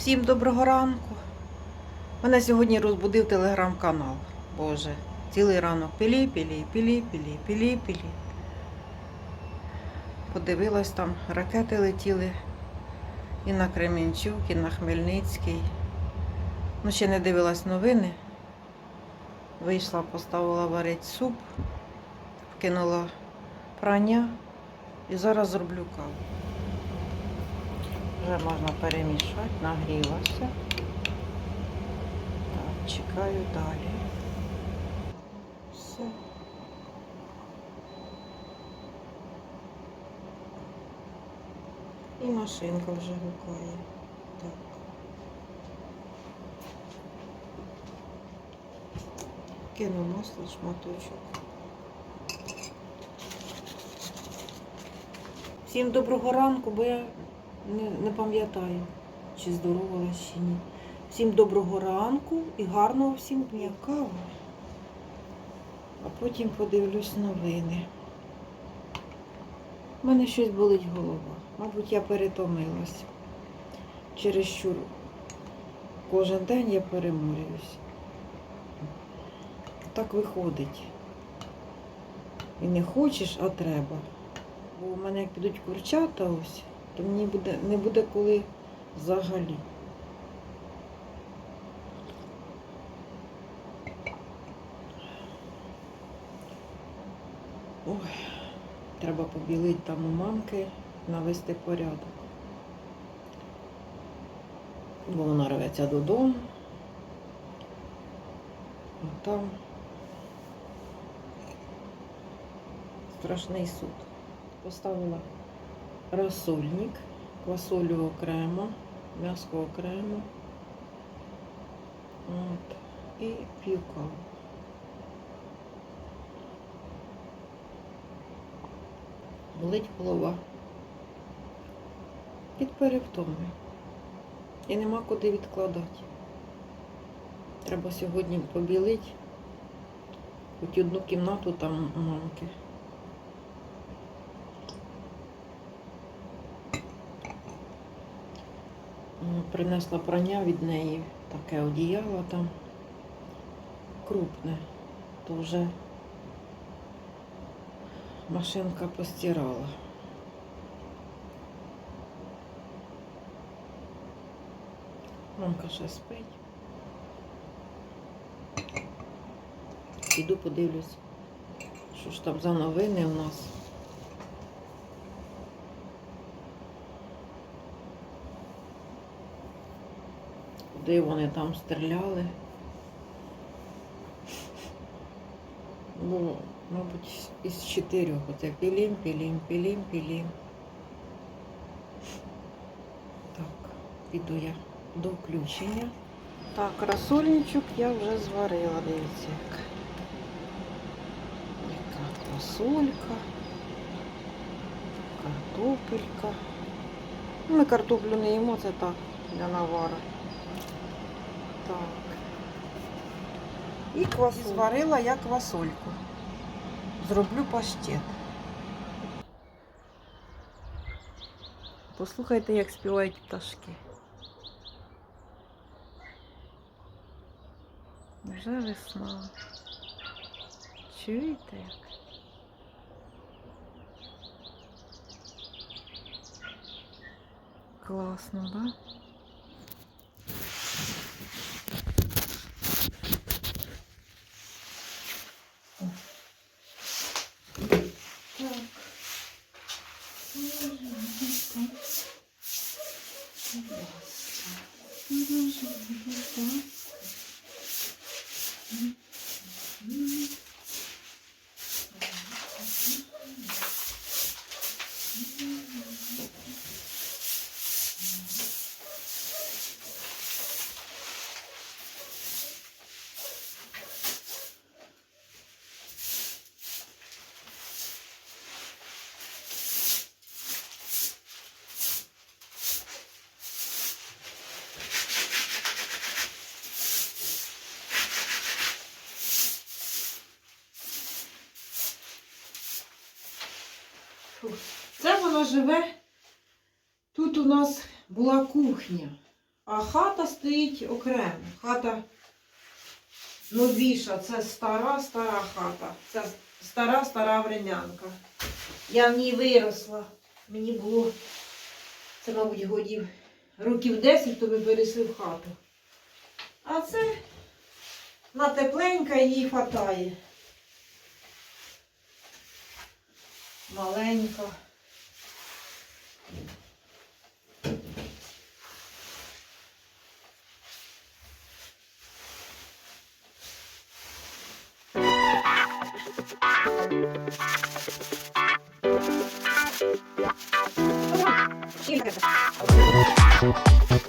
Всім доброго ранку. Мене сьогодні розбудив телеграм-канал. Боже, цілий ранок пілі, пілі, пілі, пілі, пілі, пілі. Подивилась там, ракети летіли і на Кременчук, і на Хмельницький. Ну, ще не дивилась новини. Вийшла, поставила варити суп, вкинула прання і зараз зроблю каву. Вже можна перемішати, нагрілася. Так, чекаю далі. Все. І машинка вже гукає. Так. Кину масло, шматочок. Всім доброго ранку, бо я не, не пам'ятаю, чи здоровалась, чи ні. Всім доброго ранку і гарного всім дня каву. А потім подивлюсь новини. У мене щось болить голова. Мабуть, я перетомилась. Через що кожен день я переморююсь. Так виходить. І не хочеш, а треба. Бо у мене як підуть курчата ось, то мені буде, не буде коли взагалі. Ой, треба побілити там у мамки, навести порядок. Бо вона рветься додому. А там страшний суд. Поставила розсольник, квасолю окремо, м'ясо окремо. От. І п'ю. Болить голова. Від перевтоми. І нема куди відкладати. Треба сьогодні побілити хоч одну кімнату там у мамки. Принесла прання від неї, таке одіяло там крупне, то вже машинка постирала. Мамка ще спить. Піду подивлюсь, що ж там за новини у нас. Куди вони там стріляли? Ну, мабуть, із чотирьох. Оце пілім, пілім, пілім, пілім. Так, піду я до включення. Так, красольничок я вже зварила, дивіться як. Яка красолька, картопелька. Ми картоплю не їмо, це так, для навара. Так. І квасоль. Зварила я квасольку. Зроблю паштет. Послухайте, як співають пташки. Вже весна. Чуєте як? Класно, да? Şimdi bir daha. Живе. Тут у нас була кухня. А хата стоїть окремо. Хата новіша, це стара, стара хата. Це стара, стара врем'янка. Я в ній виросла. Мені було, це, мабуть, годів років 10, то ми перейшли в хату. А це на тепленька їй хватає. Маленька. Later.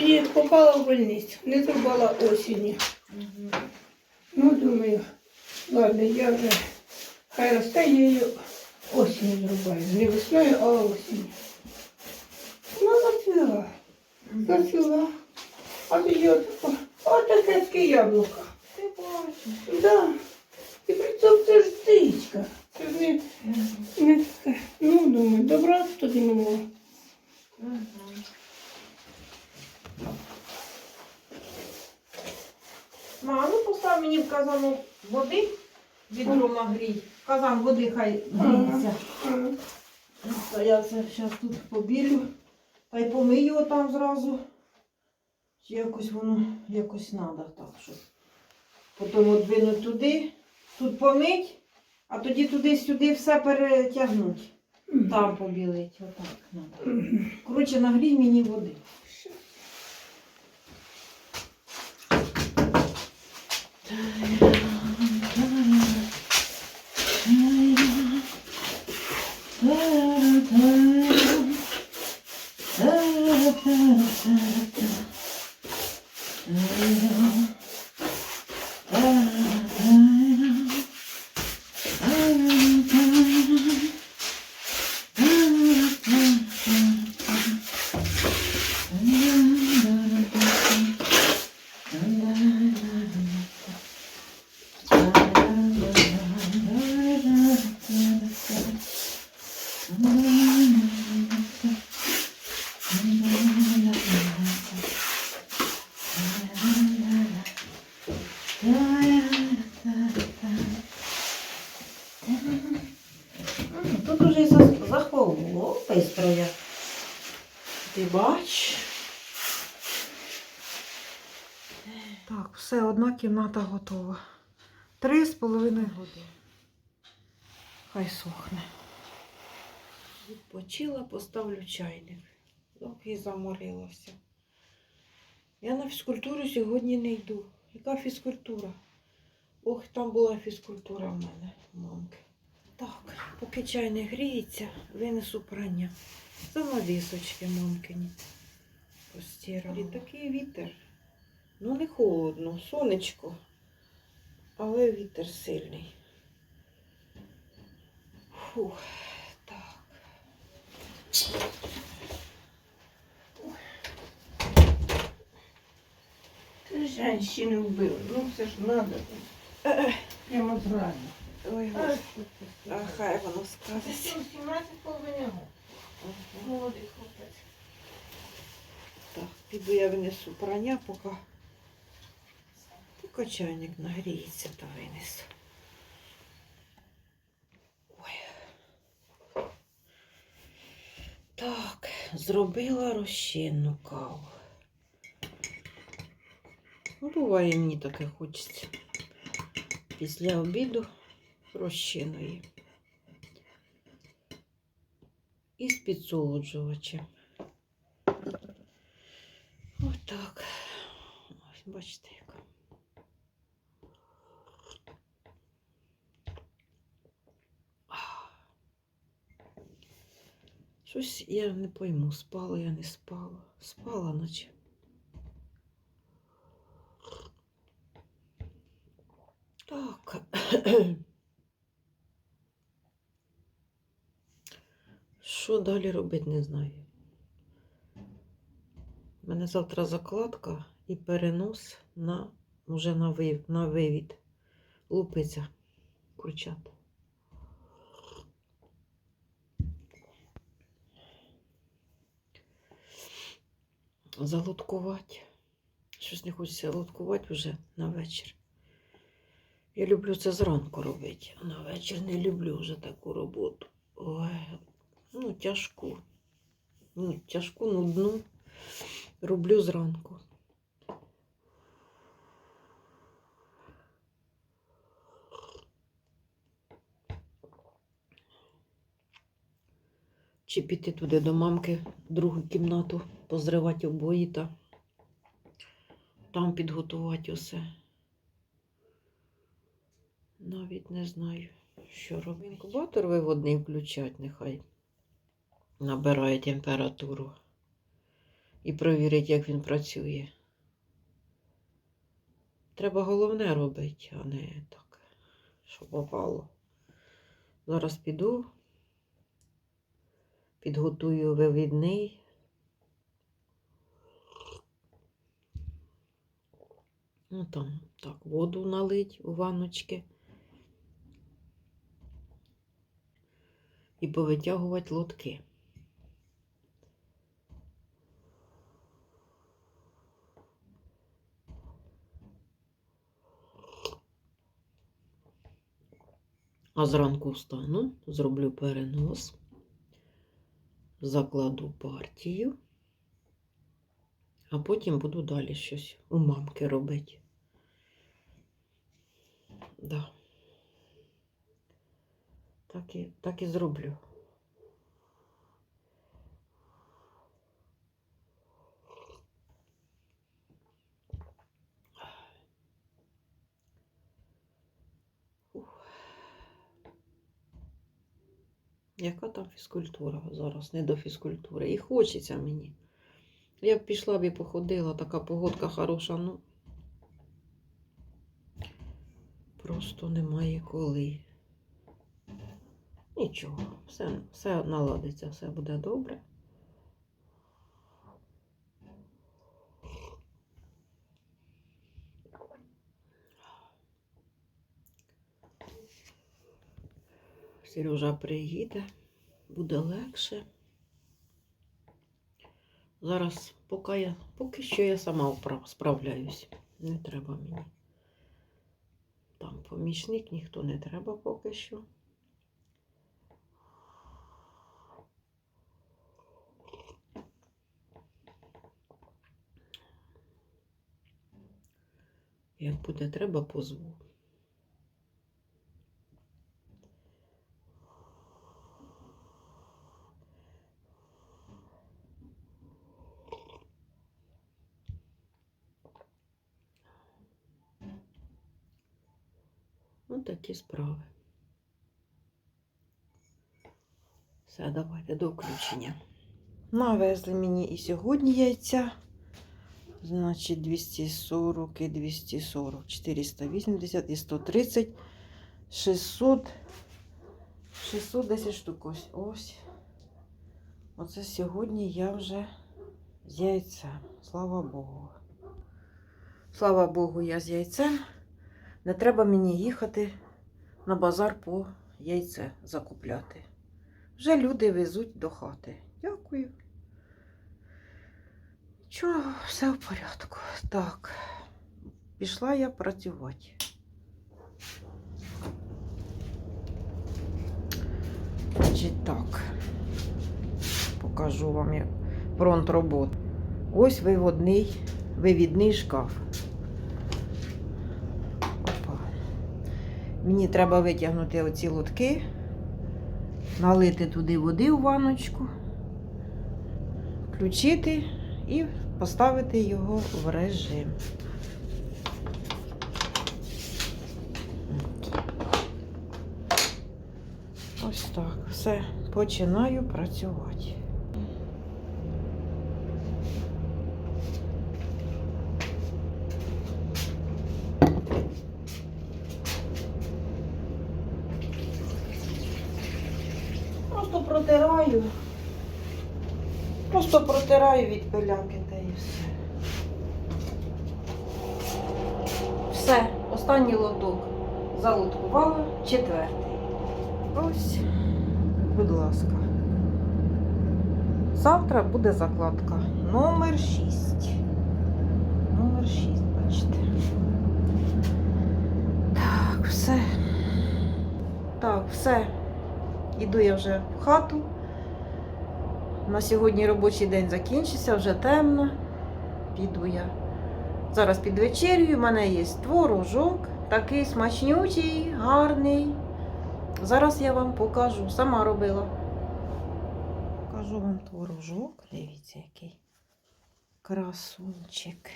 Тоді попала в больницю, не зрубала осінню. Ну, думаю, ладно, я вже хай росте, я її осінню зрубаю. Не весною, а осінню. Вона зацвіла. Зацвіла. А тоді отако, отаке таке яблуко. Ти бачиш. Да. І при цьому це ж птичка. Це ж не, не таке. Ну, думаю, добра тоді не було. Ма, ну постав мені в казану води, відро нагрій. Казан води хай гріється. Ага. Я це зараз тут побілю. Та й помию там зразу. Чи якось воно якось треба так, щоб потім одвинуть туди, тут помить, а тоді туди-сюди все перетягнуть. Там побілить. Отак треба. Коротше, нагрій мені води. Oh, uh -huh. Тут уже захоло пистроє. Ти бач. Так, все, одна кімната готова. Три з половиною години. Хай сохне. Відпочила, поставлю чайник. Доки заморилася. Я на фізкультуру сьогодні не йду. Яка фізкультура? Ох, там була фізкультура в мене, мамки. Так, поки чай не гріється, винесу прання. Занавісочки мамкині. Постирала. І такий вітер. Ну, не холодно, сонечко, але вітер сильний. Фух, так. Ти женщини вбив. Ну це ж надо. Прямо зразу. Ой, А, А хай воно Це скажеться. 17 половинного. Молодий хлопець. Так, піду я винесу прання, поки, поки чайник нагріється, та винесу. Ой. Так, зробила розчинну каву. Ну, буває, мені таке хочеться. Після обіду розчиної. І з підсолоджувачем. Отак. Ось, бачите. Ах. Щось я не пойму, спала я не спала. Спала наче. Так. Що далі робити, не знаю. У мене завтра закладка і перенос на уже на, ви, на вивід. Лупиця курчат. Залуткувати. Щось не хочеться луткувати вже на вечір. Я люблю це зранку робити, а на вечір не люблю вже таку роботу. Ой, ну тяжку. Ну, тяжку, нудну роблю зранку. Чи піти туди до мамки, другу кімнату, позривати обої та там підготувати усе. Навіть не знаю, що робити. Інкубатор виводний включать, нехай набирає температуру і провірить, як він працює. Треба головне робити, а не так, що попало. Зараз піду, підготую вивідний. Ну там так, воду налить у ванночки. І повитягувати лотки. А зранку встану, зроблю перенос, закладу партію, а потім буду далі щось у мамки робити. Да. Так і, так і зроблю. Яка там фізкультура зараз? Не до фізкультури. І хочеться мені. Я б пішла б і походила, така погодка хороша, ну. Просто немає коли. Нічого, все, все наладиться, все буде добре. Сережа приїде, буде легше. Зараз, поки я, поки що я сама справляюсь. Не треба мені. Там помічник, ніхто не треба поки що. Як буде треба, позву. Ось такі справи. Все, давайте до включення. Навезли мені і сьогодні яйця. Значить, 240 і 240, 480 і 130, 600, 610 штук. Ось. Ось. Оце сьогодні я вже з яйцем. Слава Богу. Слава Богу, я з яйцем. Не треба мені їхати на базар по яйце закупляти. Вже люди везуть до хати. Дякую. Чого, все в порядку. Так, пішла я працювати. Значить так, покажу вам фронт роботи. Ось виводний, вивідний шкаф. Опа. Мені треба витягнути оці лотки, налити туди води у ванночку, включити і поставити його в режим. Ось так. Все, починаю працювати. Просто протираю. Просто протираю від пиляки та і все. Все, останній лоток залоткувала, четвертий. Ось, будь ласка. Завтра буде закладка. Номер 6. Номер 6, бачите. Так, все. Так, все. Іду я вже в хату. На сьогодні робочий день закінчився, вже темно. Піду я. Зараз під вечерю. У мене є творожок, такий смачнючий, гарний. Зараз я вам покажу. Сама робила. Покажу вам творожок. Дивіться, який красунчик.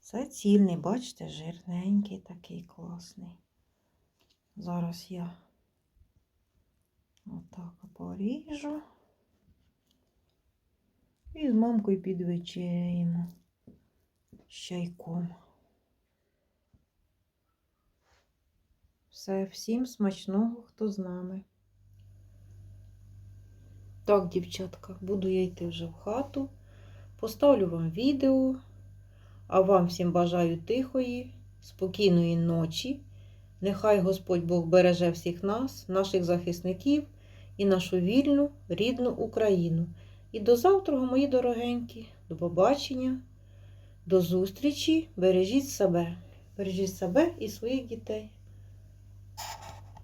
Це цільний, бачите, жирненький, такий класний. Зараз я отак поріжу. І з мамкою підвечеряємо з чайком. Все, всім смачного, хто з нами. Так, дівчатка, буду я йти вже в хату. Поставлю вам відео, а вам всім бажаю тихої, спокійної ночі. Нехай Господь Бог береже всіх нас, наших захисників і нашу вільну, рідну Україну. І до завтра, мої дорогенькі, до побачення, до зустрічі. Бережіть себе, бережіть себе і своїх дітей.